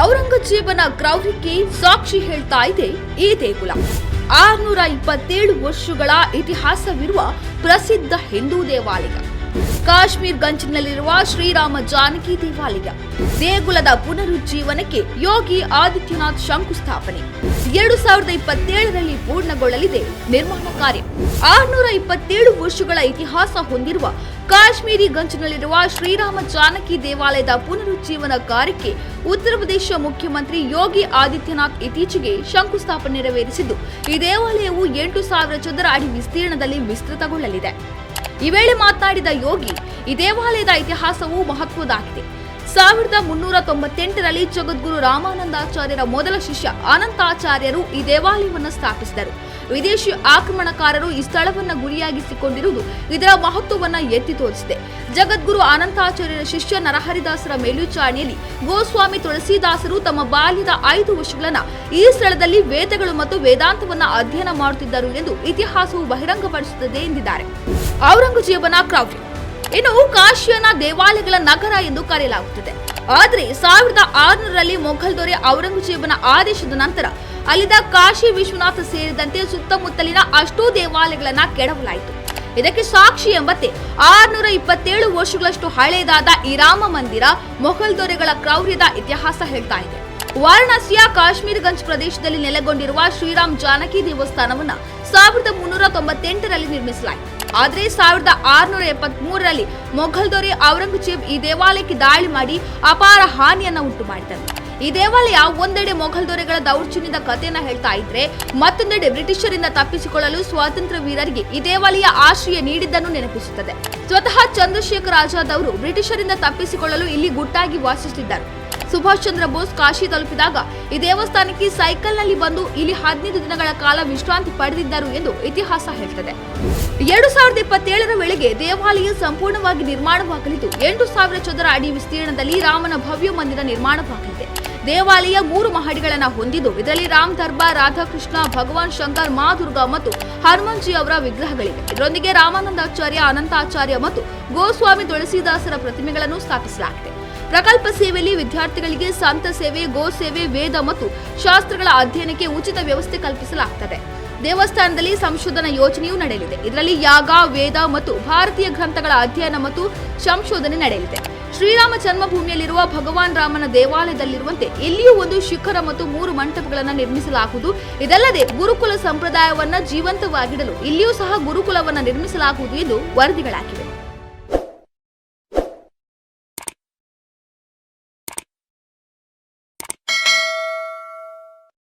ಔರಂಗಜೇಬನ ಕ್ರೌರ್ಯಕ್ಕೆ ಸಾಕ್ಷಿ ಹೇಳ್ತಾ ಇದೆ ಈ ದೇಗುಲ. ಆರ್ನೂರ ಇಪ್ಪತ್ತೇಳು ವರ್ಷಗಳ ಇತಿಹಾಸವಿರುವ ಪ್ರಸಿದ್ಧ ಹಿಂದೂ ದೇವಾಲಯ. ಕಾಶ್ಮೀರ್ ಗಂಜ್ನಲ್ಲಿರುವ ಶ್ರೀರಾಮ ಜಾನಕಿ ದೇವಾಲಯ. ದೇಗುಲದ ಪುನರುಜ್ಜೀವನಕ್ಕೆ ಯೋಗಿ ಆದಿತ್ಯನಾಥ್ ಶಂಕುಸ್ಥಾಪನೆ. ಎರಡು ಸಾವಿರದ ಇಪ್ಪತ್ತೇಳರಲ್ಲಿ ಪೂರ್ಣಗೊಳ್ಳಲಿದೆ ನಿರ್ಮಾಣ ಕಾರ್ಯ. ಆರ್ನೂರ ಇಪ್ಪತ್ತೇಳು ವರ್ಷಗಳ ಇತಿಹಾಸ ಹೊಂದಿರುವ ಕಾಶ್ಮೀರಿ ಗಂಜ್ನಲ್ಲಿರುವ ಶ್ರೀರಾಮ ಜಾನಕಿ ದೇವಾಲಯದ ಪುನರುಜ್ಜೀವನ ಕಾರ್ಯಕ್ಕೆ ಉತ್ತರ ಪ್ರದೇಶ ಮುಖ್ಯಮಂತ್ರಿ ಯೋಗಿ ಆದಿತ್ಯನಾಥ್ ಇತ್ತೀಚೆಗೆ ಶಂಕುಸ್ಥಾಪನೆ ನೆರವೇರಿಸಿದ್ದು, ಈ ದೇವಾಲಯವು ಎಂಟು ಸಾವಿರ ಚದರ ಅಡಿ ವಿಸ್ತೀರ್ಣದಲ್ಲಿ ವಿಸ್ತೃತಗೊಳ್ಳಲಿದೆ. ಈ ವೇಳೆ ಮಾತನಾಡಿದ ಯೋಗಿ ಈ ದೇವಾಲಯದ ಇತಿಹಾಸವು ಮಹತ್ವದಾಗಿದೆ ಸಾವಿರದ ಮುನ್ನೂರ ತೊಂಬತ್ತೆಂಟರಲ್ಲಿ ಜಗದ್ಗುರು ರಾಮಾನಂದಾಚಾರ್ಯರ ಮೊದಲ ಶಿಷ್ಯ ಅನಂತಾಚಾರ್ಯರು ಈ ದೇವಾಲಯವನ್ನು ಸ್ಥಾಪಿಸಿದರು. ವಿದೇಶಿ ಆಕ್ರಮಣಕಾರರು ಈ ಸ್ಥಳವನ್ನು ಗುರಿಯಾಗಿಸಿಕೊಂಡಿರುವುದು ಇದರ ಮಹತ್ವವನ್ನು ಎತ್ತಿ ತೋರಿಸಿದೆ. ಜಗದ್ಗುರು ಅನಂತಾಚಾರ್ಯರ ಶಿಷ್ಯ ನರಹರಿದಾಸರ ಮೇಲ್ವಿಚಾರಣೆಯಲ್ಲಿ ಗೋಸ್ವಾಮಿ ತುಳಸಿದಾಸರು ತಮ್ಮ ಬಾಲ್ಯದ ಐದು ವರ್ಷಗಳನ್ನು ಈ ಸ್ಥಳದಲ್ಲಿ ವೇದಗಳು ಮತ್ತು ವೇದಾಂತವನ್ನು ಅಧ್ಯಯನ ಮಾಡುತ್ತಿದ್ದರು ಎಂದು ಇತಿಹಾಸವು ಬಹಿರಂಗಪಡಿಸುತ್ತದೆ ಎಂದಿದ್ದಾರೆ. ಔರಂಗಜೇಬನ ಕ್ರೌರ್ಯ ಇನ್ನು ಕಾಶಿಯನ್ನ ದೇವಾಲಯಗಳ ನಗರ ಎಂದು ಕರೆಯಲಾಗುತ್ತದೆ. ಆದರೆ ಸಾವಿರದ ಆರುನೂರರಲ್ಲಿ ಮೊಘಲ್ ದೊರೆ ಔರಂಗಜೇಬನ ಆದೇಶದ ನಂತರ ಅಲ್ಲಿದ್ದ ಕಾಶಿ ವಿಶ್ವನಾಥ ಸೇರಿದಂತೆ ಸುತ್ತಮುತ್ತಲಿನ ಅಷ್ಟೂ ದೇವಾಲಯಗಳನ್ನ ಕೆಡವಲಾಯಿತು. ಇದಕ್ಕೆ ಸಾಕ್ಷಿ ಎಂಬಂತೆ ಆರ್ನೂರ ಇಪ್ಪತ್ತೇಳು ವರ್ಷಗಳಷ್ಟು ಹಳೆಯದಾದ ಈ ರಾಮ ಮಂದಿರ ಮೊಘಲ್ ದೊರೆಗಳ ಕ್ರೌರ್ಯದ ಇತಿಹಾಸ ಹೇಳ್ತಾ ಇದೆ. ವಾರಣಾಸಿಯ ಕಾಶ್ಮೀರಗಂಜ್ ಪ್ರದೇಶದಲ್ಲಿ ನೆಲೆಗೊಂಡಿರುವ ಶ್ರೀರಾಮ್ ಜಾನಕಿ ದೇವಸ್ಥಾನವನ್ನ ಸಾವಿರದ ಮುನ್ನೂರ ತೊಂಬತ್ತೆಂಟರಲ್ಲಿ ನಿರ್ಮಿಸಲಾಯಿತು. ಆದರೆ ಸಾವಿರದ ಆರುನೂರ ಎಪ್ಪತ್ತ್ ಮೂರರಲ್ಲಿ ಮೊಘಲ್ ದೊರೆ ಔರಂಗಜೇಬ್ ಈ ದೇವಾಲಯಕ್ಕೆ ದಾಳಿ ಮಾಡಿ ಅಪಾರ ಹಾನಿಯನ್ನು ಉಂಟು ಮಾಡಿದರು ಈ ದೇವಾಲಯ ಒಂದೆಡೆ ಮೊಘಲ್ ದೊರೆಗಳ ದೌರ್ಜನ್ಯದ ಕಥೆಯನ್ನ ಹೇಳ್ತಾ ಇದ್ರೆ ಮತ್ತೊಂದೆಡೆ ಬ್ರಿಟಿಷರಿಂದ ತಪ್ಪಿಸಿಕೊಳ್ಳಲು ಸ್ವಾತಂತ್ರ್ಯ ವೀರರಿಗೆ ಈ ದೇವಾಲಯ ಆಶ್ರಯ ನೀಡಿದ್ದನ್ನು ನೆನಪಿಸುತ್ತದೆ. ಸ್ವತಃ ಚಂದ್ರಶೇಖರ್ ಆಜಾದ್ ಅವರು ಬ್ರಿಟಿಷರಿಂದ ತಪ್ಪಿಸಿಕೊಳ್ಳಲು ಇಲ್ಲಿ ಗುಟ್ಟಾಗಿ ವಾಸಿಸುತ್ತಿದ್ದರು. ಸುಭಾಷ್ ಚಂದ್ರ ಬೋಸ್ ಕಾಶಿ ತಲುಪಿದಾಗ ಈ ದೇವಸ್ಥಾನಕ್ಕೆ ಸೈಕಲ್ನಲ್ಲಿ ಬಂದು ಇಲ್ಲಿ ಹದಿನೈದು ದಿನಗಳ ಕಾಲ ವಿಶ್ರಾಂತಿ ಪಡೆದಿದ್ದರು ಎಂದು ಇತಿಹಾಸ ಹೇಳ್ತದೆ. ಎರಡು ಸಾವಿರದ ಇಪ್ಪತ್ತೇಳರ ವೇಳೆಗೆ ದೇವಾಲಯ ಸಂಪೂರ್ಣವಾಗಿ ನಿರ್ಮಾಣವಾಗಲಿದ್ದು, ಎಂಟು ಸಾವಿರ ಚದರ ಅಡಿ ವಿಸ್ತೀರ್ಣದಲ್ಲಿ ರಾಮನ ಭವ್ಯ ಮಂದಿರ ನಿರ್ಮಾಣವಾಗಲಿದೆ. ದೇವಾಲಯ ಮೂರು ಮಹಡಿಗಳನ್ನು ಹೊಂದಿದ್ದು, ಇದರಲ್ಲಿ ರಾಮ್ ದರ್ಬಾರ್, ರಾಧಾಕೃಷ್ಣ, ಭಗವಾನ್ ಶಂಕರ್, ಮಾ ದುರ್ಗಾ ಮತ್ತು ಹನುಮಂಜಿ ಅವರ ವಿಗ್ರಹಗಳಿವೆ. ಇದರೊಂದಿಗೆ ರಾಮಾನಂದಾಚಾರ್ಯ, ಅನಂತಾಚಾರ್ಯ ಮತ್ತು ಗೋಸ್ವಾಮಿ ತುಳಸಿದಾಸರ ಪ್ರತಿಮೆಗಳನ್ನು ಸ್ಥಾಪಿಸಲಾಗಿದೆ. ಪ್ರಕಲ್ಪ ಸೇವೆಯಲ್ಲಿ ವಿದ್ಯಾರ್ಥಿಗಳಿಗೆ ಸಂತ ಸೇವೆ, ಗೋ ಸೇವೆ, ವೇದ ಮತ್ತು ಶಾಸ್ತ್ರಗಳ ಅಧ್ಯಯನಕ್ಕೆ ಉಚಿತ ವ್ಯವಸ್ಥೆ ಕಲ್ಪಿಸಲಾಗುತ್ತದೆ ದೇವಸ್ಥಾನದಲ್ಲಿ ಸಂಶೋಧನಾ ಯೋಜನೆಯೂ ನಡೆಯಲಿದೆ. ಇದರಲ್ಲಿ ಯಾಗ, ವೇದ ಮತ್ತು ಭಾರತೀಯ ಗ್ರಂಥಗಳ ಅಧ್ಯಯನ ಮತ್ತು ಸಂಶೋಧನೆ ನಡೆಯಲಿದೆ. ಶ್ರೀರಾಮ ಜನ್ಮಭೂಮಿಯಲ್ಲಿರುವ ಭಗವಾನ್ ರಾಮನ ದೇವಾಲಯದಲ್ಲಿರುವಂತೆ ಇಲ್ಲಿಯೂ ಒಂದು ಶಿಖರ ಮತ್ತು ಮೂರು ಮಂಟಪಗಳನ್ನು ನಿರ್ಮಿಸಲಾಗುವುದು. ಇದಲ್ಲದೆ ಗುರುಕುಲ ಸಂಪ್ರದಾಯವನ್ನ ಜೀವಂತವಾಗಿಡಲು ಇಲ್ಲಿಯೂ ಸಹ ಗುರುಕುಲವನ್ನು ನಿರ್ಮಿಸಲಾಗುವುದು ಎಂದು ವರದಿಗಳಾಗಿವೆ.